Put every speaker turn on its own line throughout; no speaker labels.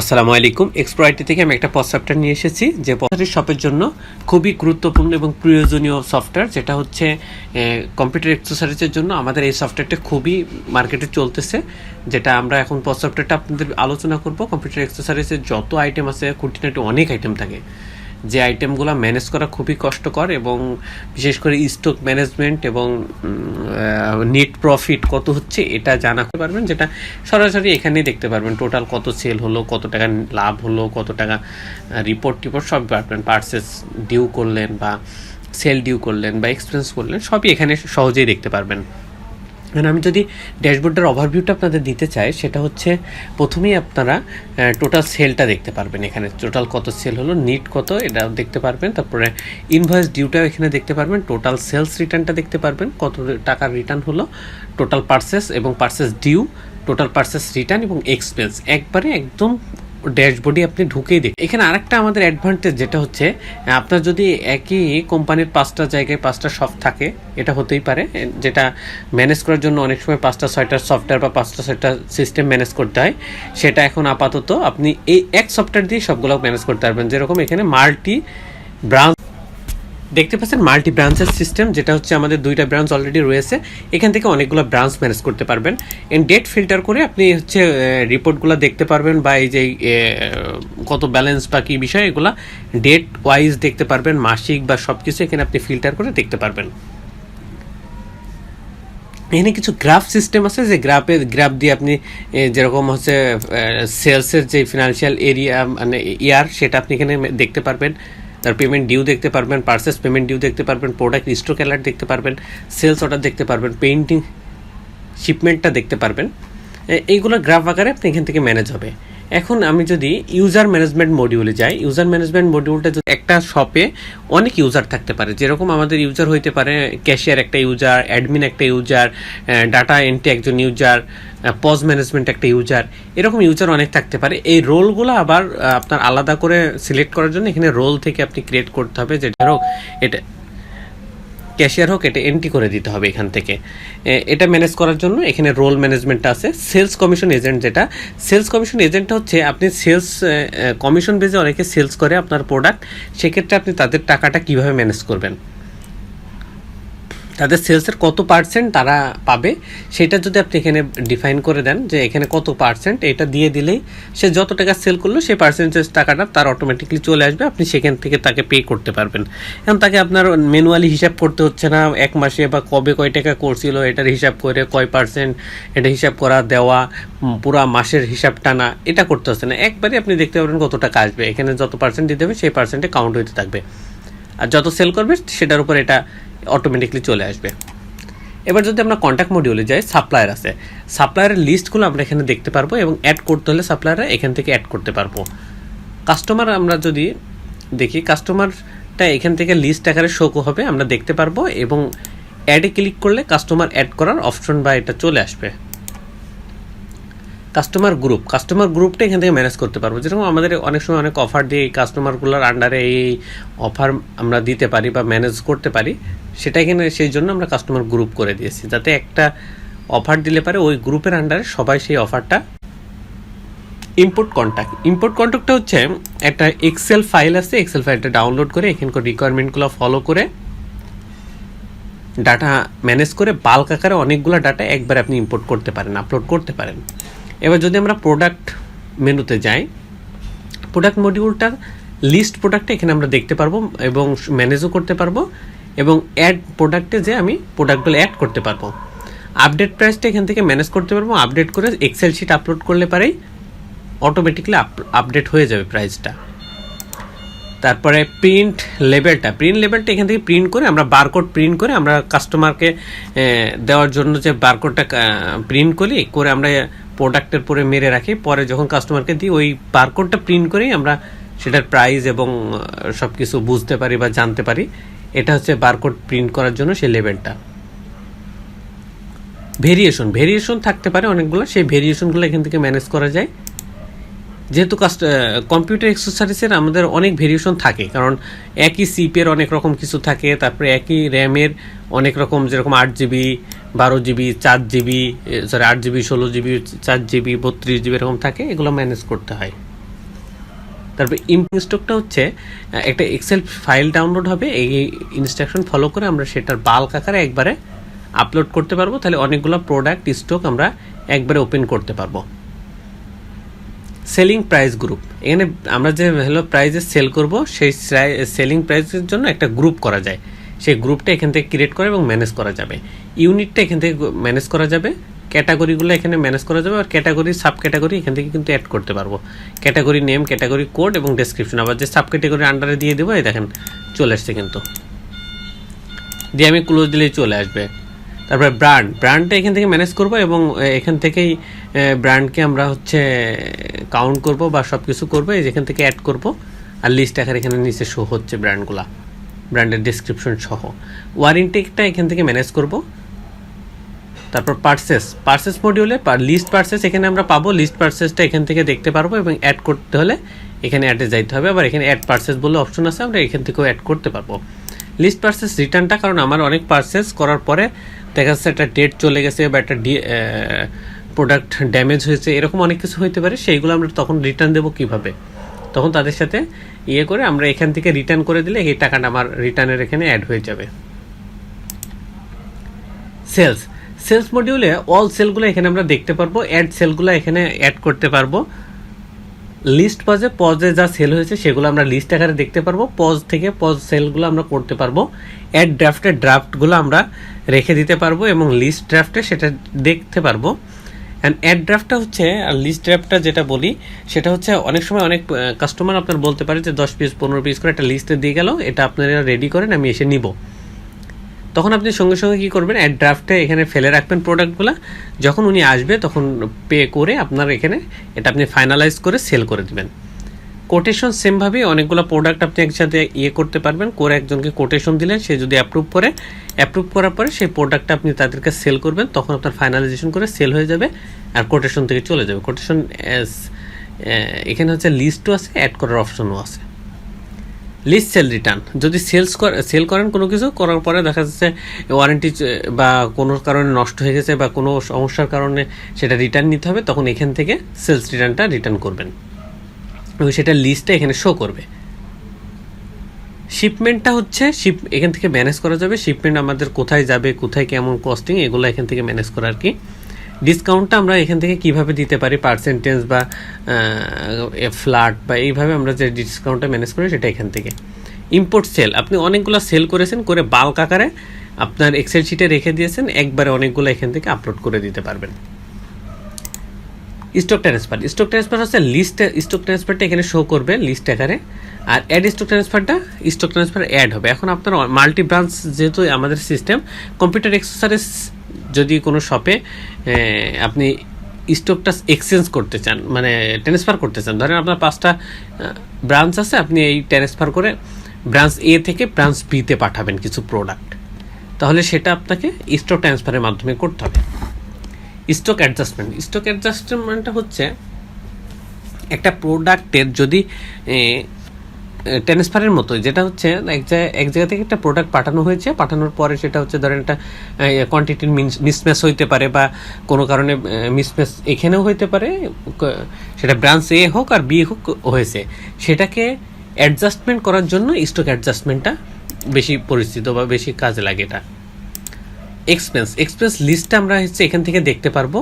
আসসালামু আলাইকুম। এক্সপ্রয়টি থেকে আমি একটা সফটওয়্যার নিয়ে এসেছি, যে পজেটিভ শপের জন্য খুবই গুরুত্বপূর্ণ এবং প্রয়োজনীয় সফটওয়্যার যেটা হচ্ছে কম্পিউটার এক্সারসাইজের জন্য আমাদের এই সফটওয়্যারটা খুবই মার্কেটে চলতেছে, যেটা আমরা এখন সফটওয়্যারটা আপনাদের আলোচনা করব। কম্পিউটার এক্সারসাইজের যত আইটেম আছে খুঁটিনাটি অনেক আইটেম থাকে। যে আইটেমগুলো ম্যানেজ করা খুবই কষ্টকর এবং বিশেষ করে স্টক ম্যানেজমেন্ট এবং নেট প্রফিট কত হচ্ছে এটা জানাতে পারবেন, যেটা সরাসরি এখানেই দেখতে পারবেন। টোটাল কত সেল হলো, কত টাকা লাভ হলো, কত টাকা রিপোর্ট টিপোর্ট সব পারবেন পার্সেস ডিউ করলেন বা সেল ডিউ করলেন বা এক্সপেন্স করলেন, সবই এখানে সহজেই দেখতে পারবেন। এখন আমি যদি ড্যাশবোর্ডের ওভারভিউটা আপনাদের দিতে চাই, সেটা হচ্ছে প্রথমেই আপনারা টোটাল সেলটা দেখতে পারবেন এখানে। টোটাল কত সেল হলো নিট কত এটা দেখতে পারবেন। তারপরে ইনভয়েস ডিউটাও এখানে দেখতে পারবেন। টোটাল সেলস রিটার্নটা দেখতে পারবেন, কত টাকার রিটার্ন হলো টোটাল পার্সেস এবং purchase due total purchase return এবং এক্সপেন্স একবারে একদম ড্যাশবোর্ডে আপনি ঢুকেই দেখ এখানে আরেকটা আমাদের অ্যাডভান্টেজ যেটা হচ্ছে, আপনার যদি একই কোম্পানির পাঁচটা জায়গায় পাঁচটা শপ থাকে, এটা হতেই পারে, যেটা ম্যানেজ করার জন্য অনেক সময় পাঁচটা ছয়টা সফটওয়্যার বা পাঁচটা ছয়টা সিস্টেম ম্যানেজ করতে হয়, সেটা এখন আপাতত আপনি এই এক সফটওয়্যার দিয়ে সবগুলো ম্যানেজ করতে পারবেন। যেরকম এখানে মাল্টি ব্রাঞ্চ দেখতে পাচ্ছেন মাল্টি ব্রাঞ্চের সিস্টেম যেটা হচ্ছে আমাদের দুইটা ব্রাঞ্চ অলরেডি রয়েছে। এখান থেকে অনেকগুলো ব্রাঞ্চ ম্যানেজ করতে পারবেন। এন্ড ডেট ফিল্টার করে আপনি হচ্ছে রিপোর্টগুলো দেখতে পারবেন বা এই যে কত ব্যালেন্স বা কী বিষয়, এগুলো ডেট ওয়াইজ দেখতে পারবেন। মাসিক বা সব কিছু এখানে আপনি ফিল্টার করে দেখতে পারবেন। এখানে কিছু গ্রাফ সিস্টেম আছে, যে গ্রাফে গ্রাফ দিয়ে আপনি যেরকম হচ্ছে সেলসের যে ফিনান্সিয়াল এরিয়া মানে ইয়ার সেটা আপনি এখানে দেখতে পারবেন। তার পেমেন্ট ডিউ দেখতে পারবেন পার্সেস পেমেন্ট ডিউ দেখতে পারবেন প্রোডাক্ট স্টক অ্যালার্ট দেখতে পারবেন সেলস অর্ডার দেখতে পারবেন পেইন্টিং শিপমেন্টটা দেখতে পারবেন। এইগুলো গ্রাফ আকারে আপনি এখান থেকে ম্যানেজ হবে। এখন আমি যদি ইউজার ম্যানেজমেন্ট মডিউলে যাই ইউজার ম্যানেজমেন্ট মডিউলটা যদি একটা শপে অনেক ইউজার থাকতে পারে, যেরকম আমাদের ইউজার হইতে পারে ক্যাশিয়ার একটা ইউজার অ্যাডমিন একটা ইউজার ডাটা এন্ট্রি একজন ইউজার পজ ম্যানেজমেন্ট একটা ইউজার এরকম ইউজার অনেক থাকতে পারে। এই রোলগুলো আবার আপনার আলাদা করে সিলেক্ট করার জন্য এখানে রোল থেকে আপনি ক্রিয়েট করতে হবে, যে ধরো এটা ক্যাশিয়ার হোক, এটা এন্ট্রি করে দিতে হবে এখান থেকে। এটা ম্যানেজ করার জন্য এখানে রোল ম্যানেজমেন্টটা আছে। সেলস কমিশন এজেন্ট যেটা সেলস কমিশন এজেন্টটা হচ্ছে, আপনি সেলস কমিশন বেজে অনেকে সেলস করে আপনার প্রোডাক্ট সেক্ষেত্রে আপনি তাদের টাকাটা কীভাবে ম্যানেজ করবেন? তাদের সেলসের কত পার্সেন্ট তারা পাবে, সেটা যদি আপনি এখানে ডিফাইন করে দেন যে এখানে কত পার্সেন্ট এটা দিয়ে দিলেই সে যত টাকা সেল করল, সেই পার্সেন্টেজ টাকাটা তার অটোমেটিকলি চলে আসবে, আপনি সেখান থেকে তাকে পে করতে পারবেন। এখন তাকে আপনার ম্যানুয়ালি হিসাব করতে হচ্ছে না, এক মাসে বা কবে কয় টাকা করছিল, এটার হিসাব করে কয় পার্সেন্ট এটা হিসাব করা, দেওয়া পুরা মাসের হিসাব টানা, এটা করতে হচ্ছে না। একবারে আপনি দেখতে পারবেন কত টাকা আসবে, এখানে যত পার্সেন্ট দিতে হবে, সেই পার্সেন্টে কাউন্ট হইতে থাকবে। আর যত সেল করবে, সেটার উপর এটা অটোমেটিকলি চলে আসবে। এবার যদি আমরা কন্ট্যাক্ট মডিউলে যাই সাপ্লায়ার আছে। সাপ্লায়ারের লিস্টগুলো আমরা এখানে দেখতে পারব এবং অ্যাড করতে হলে সাপ্লায়াররা এখান থেকে অ্যাড করতে পারব। কাস্টমার আমরা যদি দেখি কাস্টমারটা এখান থেকে লিস্ট আকারে শো হবে, আমরা দেখতে পারব এবং অ্যাডে ক্লিক করলে কাস্টমার অ্যাড করার অপশন বা এটা চলে আসবে। কাস্টমার গ্রুপ কাস্টমার গ্রুপটা এখান থেকে ম্যানেজ করতে পারব। যেরকম আমাদের অনেক সময় অনেক অফার দিয়ে এই কাস্টমারগুলোর আন্ডারে এই অফার আমরা দিতে পারি বা ম্যানেজ করতে পারি, সেটা এখানে সেই জন্য আমরা কাস্টমার গ্রুপ করে দিয়েছি। যাতে একটা অফার দিলে পারে ওই গ্রুপের আন্ডারে সবাই সেই অফারটা ইম্পোর্ট কন্ট্যাক্ট ইম্পোর্ট কন্ট্যাক্টটা হচ্ছে একটা এক্সেল ফাইল আছে এক্সেল ফাইলটা ডাউনলোড করে এখানকার রিকোয়ারমেন্টগুলো ফলো করে ডাটা ম্যানেজ করে বাল্ক আকারে অনেকগুলো ডাটা একবার আপনি ইম্পোর্ট করতে পারেন আপলোড করতে পারেন। এবার যদি আমরা প্রোডাক্ট মেনুতে যাই প্রোডাক্ট মডিউলটার লিস্ট প্রোডাক্টটা এখানে আমরা দেখতে পারব এবং ম্যানেজও করতে পারব এবং অ্যাড প্রোডাক্টে যে আমি প্রোডাক্টগুলো অ্যাড করতে পারব। আপডেট প্রাইসটা এখান থেকে ম্যানেজ করতে পারব আপডেট করে এক্সেল শিট আপলোড করলে পারেই অটোমেটিকলি আপডেট হয়ে যাবে প্রাইসটা তারপরে প্রিন্ট লেবেলটা প্রিন্ট লেবেলটা এখান থেকে প্রিন্ট করে আমরা বারকোড প্রিন্ট করে আমরা কাস্টমারকে দেওয়ার জন্য যে বারকোডটা প্রিন্ট করি, করে আমরা প্রোডাক্টের পরে মেরে রাখি, পরে যখন কাস্টমারকে দিই, ওই বারকোডটা প্রিন্ট করেই আমরা সেটার প্রাইস এবং সব কিছু বুঝতে পারি বা জানতে পারি। এটা হচ্ছে বারকোড প্রিন্ট করার জন্য সেই লেভেলটা ভেরিয়েশন ভেরিয়েশন থাকতে পারে অনেকগুলো, সেই ভেরিয়েশনগুলো এখান থেকে ম্যানেজ করা যায়। যেহেতু কাস্ট কম্পিউটার এক্সারসাইজের আমাদের অনেক ভেরিয়েশন থাকে, কারণ একই সিপের অনেক রকম কিছু থাকে, তারপরে একই র্যামের অনেক রকম, যেরকম আট জিবি বারো জিবি, চার জিবি সরি আট জিবি, ষোলো জিবি, চার জিবি, বত্রিশ জিবি এরকম থাকে, এগুলো ম্যানেজ করতে হয়। তারপর স্টকটা হচ্ছে একটা এক্সেল ফাইল ডাউনলোড হবে, এই ইনস্ট্রাকশন ফলো করে আমরা সেটার বাল্ক আকারে একবারে আপলোড করতে পারব, তাহলে অনেকগুলো প্রোডাক্ট স্টক আমরা একবারে ওপেন করতে পারব। সেলিং প্রাইস গ্রুপ এখানে আমরা যে হলো প্রাইজে সেল করব, সেই সেলিং প্রাইসের জন্য একটা গ্রুপ করা যায়। সেই গ্রুপটা এখান থেকে ক্রিয়েট করা এবং ম্যানেজ করা যাবে। ইউনিটটা এখান থেকে ম্যানেজ করা যাবে, ক্যাটাগরিগুলো এখানে ম্যানেজ করা যাবে আর ক্যাটাগরি সাব ক্যাটাগরি এখান থেকে কিন্তু অ্যাড করতে পারব। ক্যাটাগরি নেম ক্যাটাগরি কোড এবং ডেসক্রিপশন আবার যে সাব ক্যাটাগরি আন্ডারে দিয়ে দেবো, এই দেখেন, চলে আসছে কিন্তু। দিয়ে আমি ক্লোজ দিলেই চলে আসবে। তারপরে ব্র্যান্ড ব্র্যান্ডটা এখান থেকে ম্যানেজ করব এবং এখান থেকেই ব্র্যান্ডকে আমরা হচ্ছে কাউন্ট করব বা সব কিছু করব, এই যেখান থেকে অ্যাড করব। আর লিস্ট আকারে এখানে নিচে শো হচ্ছে ব্র্যান্ডগুলা ব্র্যান্ডের ডিসক্রিপশন সহ। ওয়ারেন্টিটা এখান থেকে ম্যানেজ করব। তারপর পার্সেস পার্সেস মডিউলে লিস্ট পার্সেস এখানে আমরা পাবো। লিস্ট পার্সেসটা এখান থেকে দেখতে পারব এবং অ্যাড করতে হলে এখানে অ্যাডে যাইতে হবে। আবার এখানে অ্যাড পার্সেস বলে অপশন আছে, আমরা এখান থেকেও অ্যাড করতে পারব। লিস্ট পার্সেস রিটার্নটা কারণ আমার অনেক পার্সেস করার পরে দেখা যাচ্ছে একটা ডেট চলে গেছে বা একটা প্রোডাক্ট ড্যামেজ হয়েছে, এরকম অনেক কিছু হইতে পারে। সেইগুলো আমরা তখন রিটার্ন দেবো কীভাবে? তখন তাদের সাথে ইয়ে করে আমরা এখান থেকে রিটার্ন করে দিলে এই টাকাটা আমার রিটার্নের এখানে অ্যাড হয়ে যাবে। সেলস সেলস মডিউলে অল সেলগুলো এখানে আমরা দেখতে পারব অ্যাড সেলগুলো এখানে অ্যাড করতে পারব। লিস্ট পজে পজে যা সেল হয়েছে সেগুলো আমরা লিস্ট আকারে দেখতে পারব। পজ থেকে পজ সেলগুলো আমরা করতে পারব। অ্যাড ড্রাফটের ড্রাফটগুলো আমরা রেখে দিতে পারব এবং লিস্ট ড্রাফটে সেটা দেখতে পারব। অ্যান্ড অ্যাড ড্রাফটটা হচ্ছে, আর লিস্ট ড্রাফটটা যেটা বলি, সেটা হচ্ছে অনেক সময় অনেক কাস্টমার আপনার বলতে পারে যে দশ পিস, পনেরো পিস করে একটা লিস্টে দিয়ে গেল, এটা আপনারা রেডি করেন, আমি এসে নিব। তখন আপনি সঙ্গে সঙ্গে কী করবেন অ্যাড ড্রাফটে এখানে ফেলে রাখবেন প্রোডাক্টগুলো যখন উনি আসবে, তখন পে করে আপনার এখানে এটা আপনি ফাইনালাইজ করে সেল করে দিবেন। কোটেশন সেমভাবেই অনেকগুলো প্রোডাক্ট আপনি একসাথে ইয়ে করতে পারবেন। করে একজনকে কোটেশন দিলেন, সে যদি অ্যাপ্রুভ করে অ্যাপ্রুভ করার পরে সেই প্রোডাক্টটা আপনি তাদেরকে সেল করবেন, তখন আপনার ফাইনালাইজেশন করে সেল হয়ে যাবে আর কোটেশন থেকে চলে যাবে। কোটেশন এখানে হচ্ছে লিস্টও আছে অ্যাড করার অপশনও আছে। লিস্ট সেল রিটার্ন যদি সেলস সেল করেন কোনো কিছু, করার পরে দেখা যাচ্ছে ওয়ারেন্টি বা কোনো কারণে নষ্ট হয়ে গেছে বা কোনো সমস্যার কারণে সেটা রিটার্ন নিতে হবে, তখন এখান থেকে সেলস রিটার্নটা রিটার্ন করবেন। এবং সেটা লিস্টটা এখানে শো করবে। শিপমেন্টটা হচ্ছে শিপ এখান থেকে ম্যানেজ করা যাবে। শিপমেন্ট আমাদের কোথায় যাবে, কোথায় কেমন কস্টিং এগুলো এখান থেকে ম্যানেজ করা আর কি। ডিসকাউন্টটা আমরা এখান থেকে কীভাবে দিতে পারি পার্সেন্টেজ বা ফ্ল্যাট বা এইভাবে আমরা যে ডিসকাউন্টটা ম্যানেজ করি সেটা এখান থেকে। ইম্পোর্ট সেল আপনি অনেকগুলো সেল করেছেন, করে বাল্ক আকারে আপনার এক্সেল শিটে রেখে দিয়েছেন, একবারে অনেকগুলো এখান থেকে আপলোড করে দিতে পারবেন। স্টক ট্রান্সফার স্টক ট্রান্সফার হচ্ছে লিস্ট স্টক ট্রান্সফারটা এখানে শো করবে লিস্ট আকারে। আর অ্যাড স্টক ট্রান্সফারটা স্টক ট্রান্সফার অ্যাড হবে। এখন আপনার মাল্টি ব্রাঞ্চ যেহেতু আমাদের সিস্টেম কম্পিউটার এক্সেসারিজ যদি কোনো শপে আপনি স্টকটা এক্সচেঞ্জ করতে চান মানে ট্রান্সফার করতে চান, ধরেন আপনার পাঁচটা ব্রাঞ্চ আছে, আপনি এই ট্রান্সফার করে ব্রাঞ্চ এ থেকে ব্রাঞ্চ বিতে পাঠাবেন কিছু প্রোডাক্ট তাহলে সেটা আপনাকে স্টক ট্রান্সফারের মাধ্যমে করতে হবে। স্টক অ্যাডজাস্টমেন্ট স্টক অ্যাডজাস্টমেন্টটা হচ্ছে একটা প্রোডাক্টের যদি ট্রান্সফারের মতো, যেটা হচ্ছে এক জায়গায় এক জায়গা থেকে একটা প্রোডাক্ট পাঠানো হয়েছে, পাঠানোর পরে সেটা হচ্ছে ধরেন একটা কোয়ান্টিটির মিসম্যাচ হইতে পারে বা কোনো কারণে মিসম্যাচ এখানেও হইতে পারে সেটা ব্রাঞ্চ এ হোক আর বি হোক হয়েছে। সেটাকে অ্যাডজাস্টমেন্ট করার জন্য স্টক অ্যাডজাস্টমেন্টটা বেশি পরিচিত বা বেশি কাজে লাগে এটা। এক্সপেন্স এক্সপেন্স লিস্টটা আমরা হচ্ছে এখান থেকে দেখতে পারব।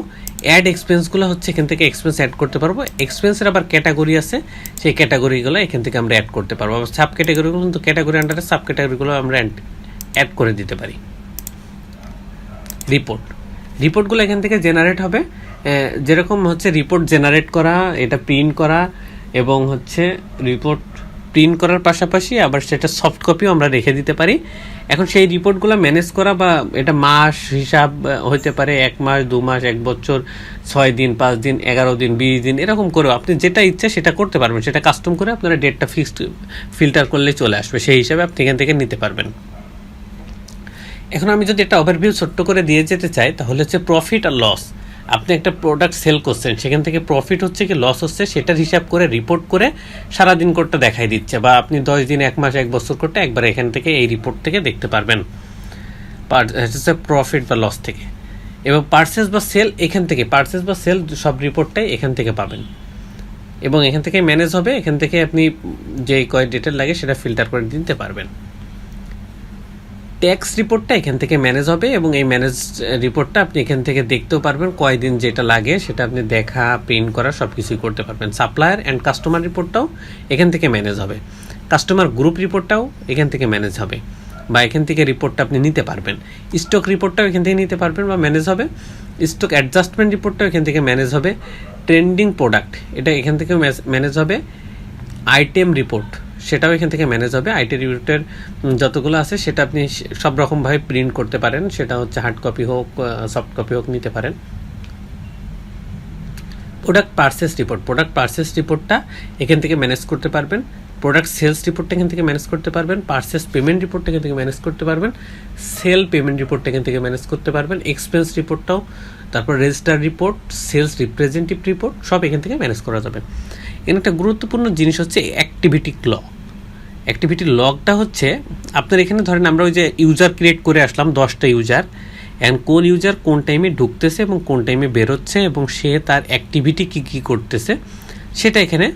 অ্যাড এক্সপেন্সগুলো হচ্ছে এখান থেকে এক্সপেন্স অ্যাড করতে পারব। এক্সপেন্সের আবার ক্যাটাগরি আছে, সেই ক্যাটাগরিগুলো এখান থেকে আমরা অ্যাড করতে পারব। আবার সাব ক্যাটাগরিগুলো কিন্তু ক্যাটাগরি আন্ডারে সাব ক্যাটাগরিগুলো আমরা অ্যাড করে দিতে পারি। রিপোর্ট রিপোর্টগুলো এখান থেকে জেনারেট হবে। যেরকম হচ্ছে রিপোর্ট জেনারেট করা, এটা প্রিন্ট করা, এবং হচ্ছে রিপোর্ট প্রিন্ট করার পাশাপাশি আবার সেটা সফট কপিও আমরা রেখে দিতে পারি। এখন সেই রিপোর্টগুলো ম্যানেজ করা বা এটা মাস হিসাব হইতে পারে এক মাস, দু মাস, এক বছর, ছয় দিন, পাঁচ দিন, এগারো দিন, বিশ দিন, এরকম করেও আপনি যেটা ইচ্ছা সেটা করতে পারবেন। সেটা কাস্টম করে আপনারা ডেটটা ফিক্সড ফিল্টার করলে চলে আসবে। সেই হিসাবে আপনি এখান থেকে নিতে পারবেন। এখন আমি যদি একটা ওভারভিউ ছোট্ট করে দিয়ে যেতে চাই, তাহলে হচ্ছে প্রফিট আর লস আপনি একটা প্রোডাক্ট সেল করছেন, সেখান থেকে প্রফিট হচ্ছে কি লস হচ্ছে, সেটার হিসাব করে রিপোর্ট করে সারাদিন কোডটা দেখাই দিচ্ছে বা আপনি দশ দিন, এক মাস, এক বছর করতে একবার এখান থেকে এই রিপোর্ট থেকে দেখতে পারবেন। প্রফিট বা লস থেকে। এবং পার্সেস বা সেল এখান থেকে পার্সেস বা সেল সব রিপোর্টটাই এখান থেকে পাবেন। এবং এখান থেকে ম্যানেজ হবে, এখান থেকে আপনি যে কয় ডিটেল লাগে সেটা ফিল্টার করে দিতে পারবেন। ট্যাক্স রিপোর্টটা এখান থেকে ম্যানেজ হবে এবং এই ম্যানেজ রিপোর্টটা আপনি এখান থেকে দেখতেও পারবেন কয়দিন যেটা লাগে, সেটা আপনি দেখা প্রিন্ট করা সব কিছুই করতে পারবেন। সাপ্লায়ার অ্যান্ড কাস্টমার রিপোর্টটাও এখান থেকে ম্যানেজ হবে। কাস্টমার গ্রুপ রিপোর্টটাও এখান থেকে ম্যানেজ হবে বা এখান থেকে রিপোর্টটা আপনি নিতে পারবেন। স্টক রিপোর্টটাও এখান থেকে নিতে পারবেন বা ম্যানেজ হবে। স্টক অ্যাডজাস্টমেন্ট রিপোর্টটাও এখান থেকে ম্যানেজ হবে। ট্রেন্ডিং প্রোডাক্ট এটা এখান থেকে ম্যানেজ হবে। আইটেম রিপোর্ট সেটাও এখান থেকে ম্যানেজ হবে। আইটি রিপোর্টের যতগুলো আছে, সেটা আপনি সব রকমভাবে প্রিন্ট করতে পারেন। সেটা হচ্ছে হার্ড কপি হোক সফট কপি হোক, নিতে পারেন। Product purchase report product purchase রিপোর্টটা এখান থেকে ম্যানেজ করতে পারবেন। প্রোডাক্ট সেলস রিপোর্টটা এখান থেকে ম্যানেজ করতে পারবেন। পার্সেস পেমেন্ট রিপোর্টটা এখান থেকে ম্যানেজ করতে পারবেন। সেল পেমেন্ট রিপোর্টটা এখান থেকে ম্যানেজ করতে পারবেন। এক্সপেন্স রিপোর্টটাও তারপর register report sales representative report সব এখান থেকে ম্যানেজ করা যাবে। এখানে একটা গুরুত্বপূর্ণ জিনিস হচ্ছে অ্যাক্টিভিটি ল অ্যাক্টিভিটি লগটা হচ্ছে, আপনার এখানে ধরেন আমরা ওই যে ইউজার ক্রিয়েট করে আসলাম, দশটা ইউজার অ্যান্ড কোন ইউজার কোন টাইমে ঢুকতেছে এবং কোন টাইমে বেরোচ্ছে এবং সে তার অ্যাক্টিভিটি কী কী করতেছে, সেটা এখানে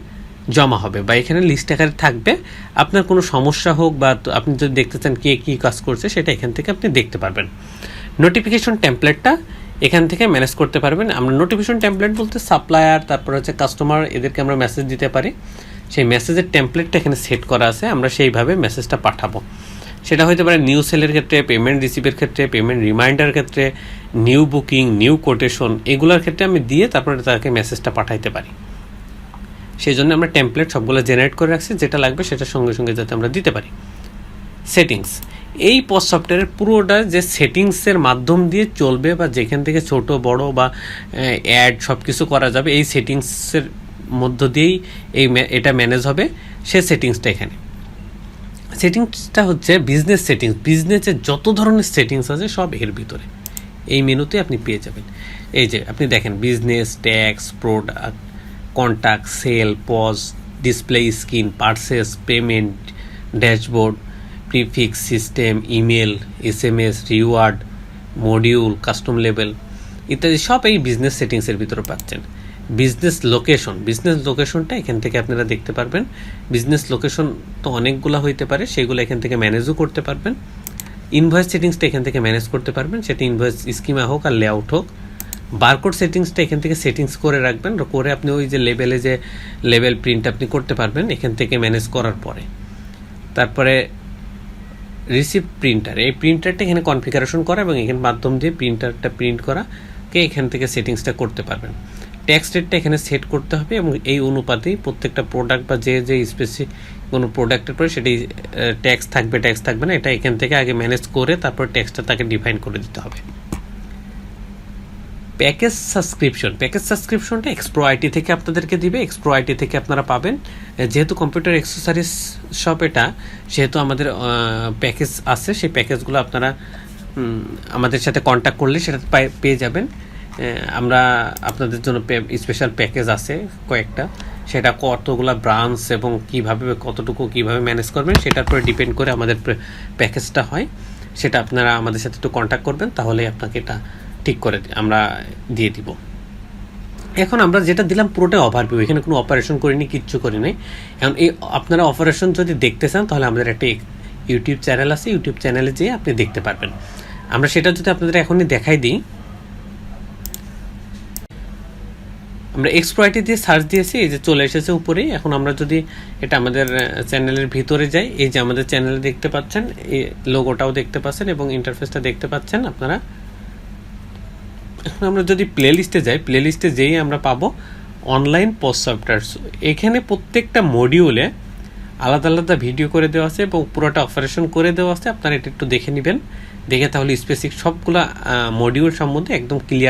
জমা হবে বা এখানে লিস্ট আকারে থাকবে। আপনার কোনো সমস্যা হোক বা আপনি যদি দেখতে চান কে কী কাজ করছে, সেটা এখান থেকে আপনি দেখতে পারবেন। নোটিফিকেশন টেমপ্লেটটা এখান থেকে ম্যানেজ করতে পারবেন। আমরা নোটিফিকেশন টেমপ্লেট বলতে সাপ্লায়ার তারপর হচ্ছে কাস্টমার এদেরকে আমরা মেসেজ দিতে পারি। সেই মেসেজের টেমপ্লেটটা এখানে সেট করা আছে, আমরা সেইভাবে মেসেজটা পাঠাবো। সেটা হতে পারে নিউ সেলের ক্ষেত্রে পেমেন্ট রিসিভের ক্ষেত্রে পেমেন্ট রিমাইন্ডার ক্ষেত্রে নিউ বুকিং নিউ কোটেশন এগুলোর ক্ষেত্রে আমি দিয়ে তারপরে তাকে মেসেজটা পাঠাইতে পারি। সেই জন্য আমরা টেমপ্লেট সবগুলো জেনারেট করে রাখছি, যেটা লাগবে সেটা সঙ্গে সঙ্গে যাতে আমরা দিতে পারি। সেটিংস এই পোস্ট সফটওয়্যারের পুরোটা যে সেটিংসের মাধ্যম দিয়ে চলবে বা যেখান থেকে ছোট, বড় বা অ্যাড সব কিছু করা যাবে, এই সেটিংসের মধ্য দিয়েই এই এটা ম্যানেজ হবে সে সেটিংসটা এখানে। সেটিংসটা হচ্ছে বিজনেস সেটিংস বিজনেসের যত ধরনের সেটিংস আছে সব এর ভিতরে। এই মেনুতে আপনি পেয়ে যাবেন। এই যে আপনি দেখেন business tax product contact sale POS display screen purchase payment dashboard prefix system email S M S reward module custom level ইত্যাদি সব এই বিজনেস সেটিংসের ভিতরে পাচ্ছেন। বিজনেস লোকেশন বিজনেস লোকেশনটা এখান থেকে আপনারা দেখতে পারবেন। বিজনেস লোকেশন তো অনেকগুলো হইতে পারে, সেগুলো এখান থেকে ম্যানেজও করতে পারবেন। ইনভয়েস সেটিংসটা এখান থেকে ম্যানেজ করতে পারবেন, সেটা ইনভয়েস স্কিমা হোক আর লেআউট হোক। বারকোড সেটিংসটা এখান থেকে সেটিংস করে রাখবেন, করে আপনি ওই যে লেভেলে যে লেভেল প্রিন্ট আপনি করতে পারবেন, এখান থেকে ম্যানেজ করার পরে। তারপরে রিসিভ প্রিন্টার এই প্রিন্টারটা এখানে কনফিগারেশন করা এবং এখানে মাধ্যম দিয়ে প্রিন্টারটা প্রিন্ট করাকে এখান থেকে সেটিংসটা করতে পারবেন। ট্যাক্স রেটটা এখানে সেট করতে হবে এবং এই অনুপাতেই প্রত্যেকটা প্রোডাক্ট বা যে যে স্পেসি কোনো প্রোডাক্টের পরে সেটি ট্যাক্স থাকবে ট্যাক্স থাকবে না, এটা এখান থেকে আগে ম্যানেজ করে তারপর ট্যাক্সটা তাকে ডিফাইন করে দিতে হবে। প্যাকেজ সাবস্ক্রিপশন, প্যাকেজ সাবস্ক্রিপশনটা এক্সপ্রো আইটি থেকে আপনাদেরকে দিবে। এক্সপ্রো আইটি থেকে আপনারা পাবেন। যেহেতু কম্পিউটার অ্যাক্সেসরিজ শপ এটা, সেহেতু আমাদের প্যাকেজ আছে। সেই প্যাকেজগুলো আপনারা আমাদের সাথে কন্ট্যাক্ট করলে সেটা পেয়ে যাবেন। আমরা আপনাদের জন্য স্পেশাল প্যাকেজ আছে কয়েকটা। সেটা কতগুলো ব্রাঞ্চ এবং কীভাবে, কতটুকু, কীভাবে ম্যানেজ করবেন, সেটার উপরে ডিপেন্ড করে আমাদের প্যাকেজটা হয়। সেটা আপনারা আমাদের সাথে একটু কন্ট্যাক্ট করবেন তাহলে আপনাকে এটা ঠিক করে আমরা দিয়ে দিব। এখন আমরা যেটা দিলাম পুরোটাই ওভারভিউ এখানে কোনো অপারেশন করিনি, কিচ্ছু করি নাই এখন এই আপনারা অপারেশন যদি দেখতে চান, তাহলে আমাদের একটা ইউটিউব চ্যানেল আছে। ইউটিউব চ্যানেলে যেয়ে আপনি দেখতে পারবেন। আমরা সেটা যদি আপনাদের এখনই দেখাই দিই। আমরা এক্সপ্রয়টি দিয়ে সার্চ দিয়েছি, এই যে চলে এসেছে উপরেই এখন আমরা যদি এটা আমাদের চ্যানেলের ভিতরে যাই, এই যে আমাদের চ্যানেলে দেখতে পাচ্ছেন, এই লোগোটাও দেখতে পাচ্ছেন এবং ইন্টারফেসটা দেখতে পাচ্ছেন আপনারা। এখন আমরা যদি প্লে লিস্টে যাই প্লে লিস্টে যেই আমরা পাবো অনলাইন পোস্ট সফটওয়্যার এখানে প্রত্যেকটা মডিউলে আলাদা আলাদা ভিডিও করে দেওয়া আছে এবং পুরোটা অপারেশন করে দেওয়া আছে। আপনারা এটা একটু দেখে নেবেন। দেখে তাহলে স্পেসিফিক সবগুলা মডিউল সম্বন্ধে একদম ক্লিয়ার